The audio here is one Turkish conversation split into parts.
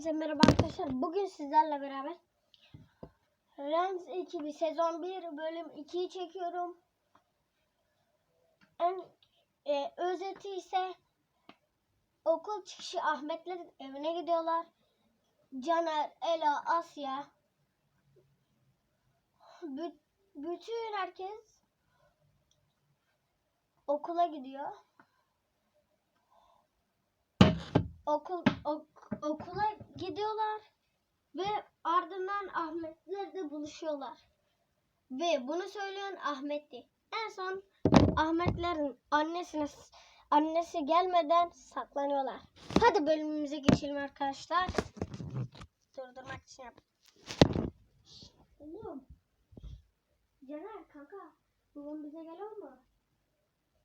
Hepinize merhaba arkadaşlar. Bugün sizlerle beraber Rens ekibi sezon 1 bölüm 2'yi çekiyorum. En e, özeti ise okul çıkışı Ahmetlerin evine gidiyorlar. Caner, Ela, Asya bü- bütün herkes okula gidiyor. okul ok- okula gidiyorlar ve ardından Ahmetler de buluşuyorlar. Ve bunu söyleyen Ahmet'ti. En son Ahmetlerin annesine annesi gelmeden saklanıyorlar. Hadi bölümümüze geçelim arkadaşlar. Durdurmak için yap. Oğlum. Caner kanka. Bugün bize geliyor mu?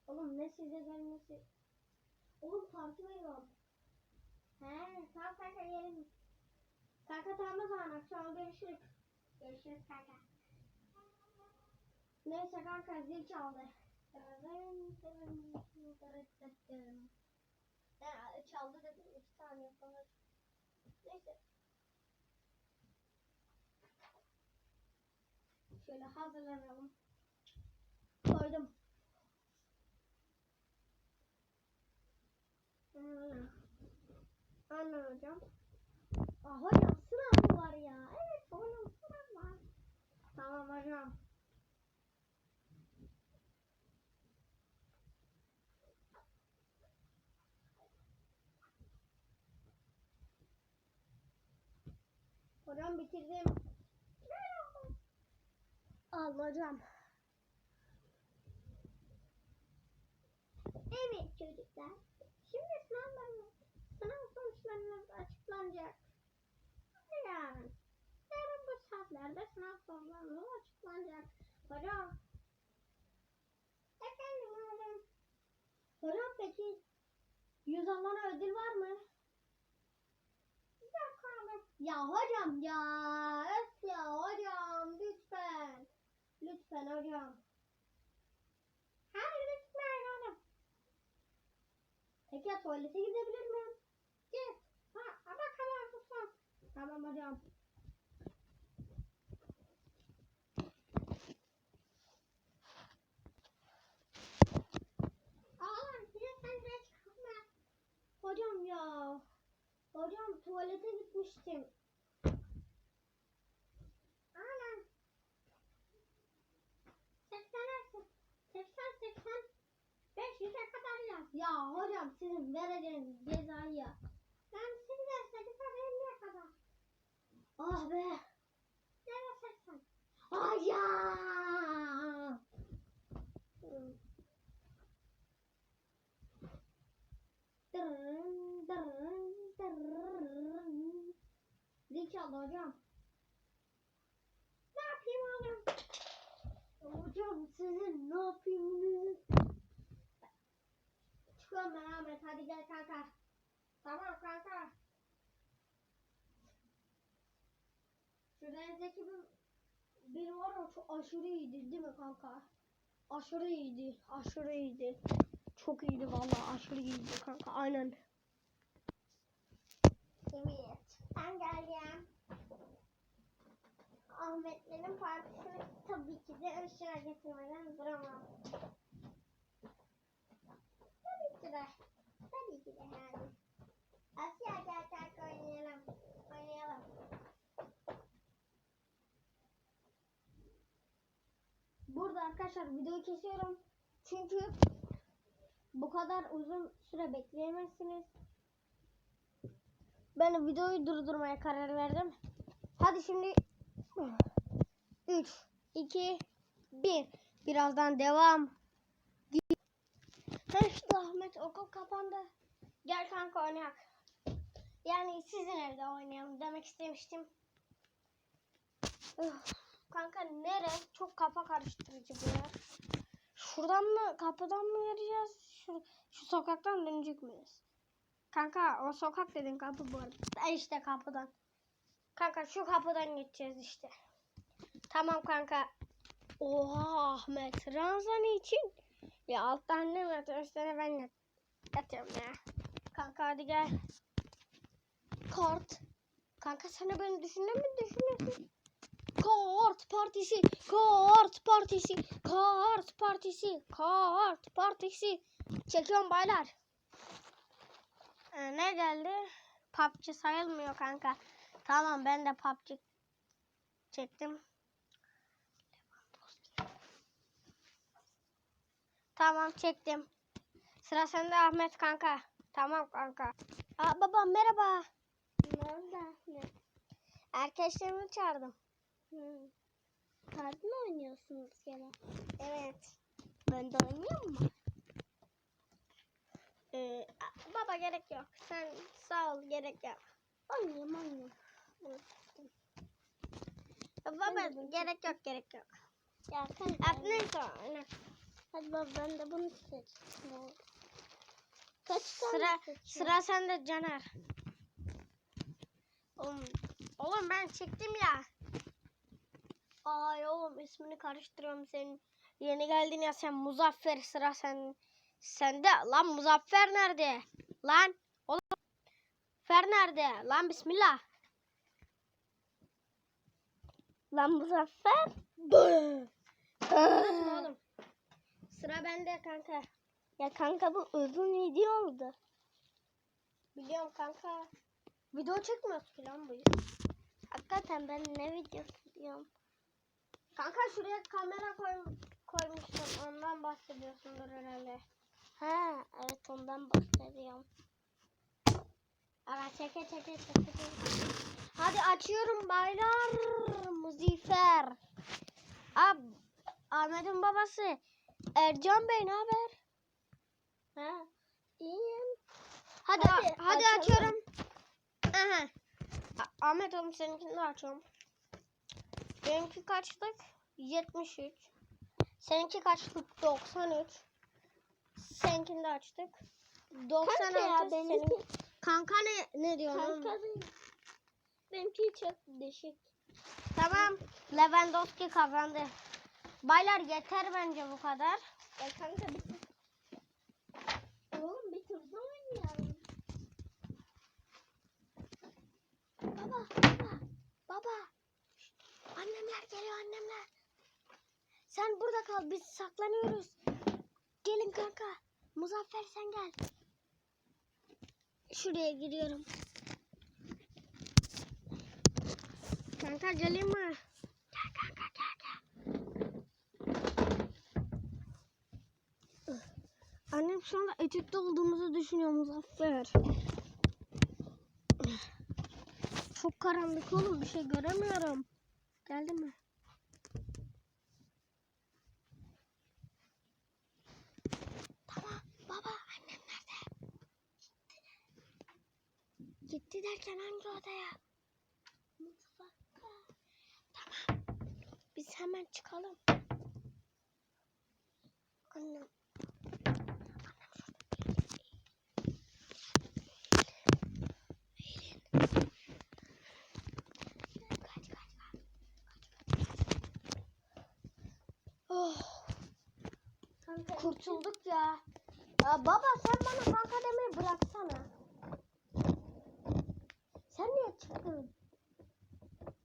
Oğlum ne size gelmesi? Oğlum takip ediyorum. He, tamam kanka yiyelim. Kanka tamam o zaman akşam görüşürüz. Görüşürüz kanka. Neyse kanka zil çaldı. Ya, çaldı dedim iki saniye sonra. Neyse. Şöyle hazırlanalım. Koydum. Hmm. Anne hocam. Aa hocam sınav var ya? Evet hocam sınav var. Tamam hocam. Hocam bitirdim. Al hocam. Evet çocuklar. Şimdi sınavlarımız, sınav sonuçlarınız açıklanacak. Yarın. Yarın bu saatlerde sınav sonuçlarınız açıklanacak. Hocam. Efendim hocam. Hocam peki yüz alana ödül var mı? Yok abi. Ya hocam ya. Öf ya hocam lütfen. Lütfen hocam. Hayır lütfen oğlum. Peki ya tuvalete gidebilir miyim? Git. Ha, ama kadar susmaz. Tamam hocam. Oğlum size sen geç kalma. Hocam ya. Hocam tuvalete gitmiştim. Aynen. 80 80 80 500'e kadar yaz. Ya hocam sizin vereceğiniz cezayı. Ben şimdi 8'e 50'ye kadar. Ah be. Nereye 80? Ay ya. Dırırın, Çaldı hocam. Ne yapayım hocam? Hocam sizin ne yapıyorsunuz? Çıkıyorum ben Ahmet hadi gel kanka. Tamam kanka. Şu denizdeki bir, bir var ya çok aşırı iyiydi değil mi kanka? Aşırı iyiydi. Aşırı iyiydi. Çok iyiydi vallahi aşırı iyiydi kanka aynen. Evet ben Ahmetlerin partisini tabii ki de ışığa getirmeden duramam. Tabii ki de. Tabii ki de yani. Asya gel oynayalım. Oynayalım. Burada arkadaşlar videoyu kesiyorum. Çünkü bu kadar uzun süre bekleyemezsiniz. Ben videoyu durdurmaya karar verdim. Hadi şimdi 3, 2, 1. Birazdan devam. İşte Ahmet okul kapandı. Gel kanka oynayak. Yani sizin evde oynayalım demek istemiştim. Üf, kanka nere? Çok kafa karıştırıcı bu yer. Şuradan mı kapıdan mı vereceğiz? Şu, şu sokaktan dönecek miyiz? Kanka o sokak dedin kapı bu arada. İşte kapıdan. Kanka şu kapıdan geçeceğiz işte. Tamam kanka. Oha Ahmet. Ranzan için. Ya alttan ne yatıyor? Üstüne ben yat yatıyorum ya. Kanka hadi gel. Kart. Kanka sen de beni düşündün mü düşünüyorsun? Kart partisi, kart partisi, kart partisi, kart partisi. Çekiyorum baylar. Ee, ne geldi? PUBG sayılmıyor kanka. Tamam ben de PUBG çektim. Tamam çektim. Sıra sende Ahmet kanka. Tamam kanka. Aa babam merhaba. Nerede? Ne? Arkadaşlarımı çağırdım. Kart mı oynuyorsunuz gene? Evet. Ben de oynayayım mı? Ee, baba gerek yok. Sen sağ ol gerek yok. Oynayayım oynayayım. Baba gerek yok gerek yok. Ya neyse oyna. Hadi baba ben de bunu seç. Ne oldu? Kaç tane Sıra seçeyim? sıra sende Caner. Oğlum, oğlum ben çektim ya. Ay oğlum ismini karıştırıyorum senin. Yeni geldin ya sen Muzaffer sıra sen sende. Lan Muzaffer nerede? Lan oğlum Fer nerede? Lan bismillah. Lan. Konuşma oğlum. Sıra bende kanka. Ya kanka bu uzun video oldu. Biliyorum kanka. Video çekmiyoruz ki lan bu. Hakikaten ben ne videosu diyorum. Kanka şuraya kamera koy, koymuştum. Ondan bahsediyorsundur herhalde. Ha evet ondan bahsediyorum. Evet çeke çeke çeke. Hadi açıyorum baylar. Muzifer. Ab Ahmet'in babası. Ercan Bey ne haber? Ha iyiyim. Hadi Hadi, açalım. açıyorum. Aha. A- Ahmet oğlum seninkini de açıyorum. Benimki kaçlık? 73. Seninki kaçlık? 93. Seninkini de açtık. 96. Kanka ya senin- Kanka ne, ne diyorsun? kanka benimki çok düşük. Tamam. Lewandowski kazandı. Baylar yeter bence bu kadar. Ya kanka bir. Oğlum bir turda oynayalım. Baba, baba, baba. Annemler geliyor annemler. Sen burada kal biz saklanıyoruz. Gelin kanka. Muzaffer sen gel. Şuraya giriyorum. Kanka geleyim mi? Gel kanka gel. Annem şu anda etütte olduğumuzu düşünüyor Muzaffer. Çok karanlık oğlum bir şey göremiyorum. Geldi mi? Tamam baba annem nerede? Gitti derken hangi odaya? Mutfakta. Tamam. Biz hemen çıkalım. Annem. Oh, kurtulduk ya. ya. Baba sen bana kanka demeyi bıraksana.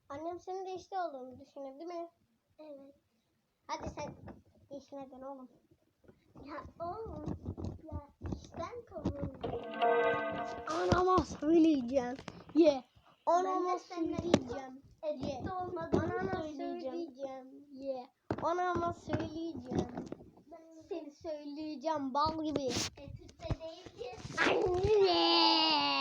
Annem senin de işte olduğunu düşünüyor değil mi? Evet. Hadi sen işine dön oğlum. Ya oğlum. Ya işten kovuldu. Anama söyleyeceğim. Ye. Anama de seninle söyleyeceğim. Ye. Olmadığını Anama söyleyeceğim. Ye. Anama söyleyeceğim. Seni söyleyeceğim bal gibi. Editte değil ki. Anne.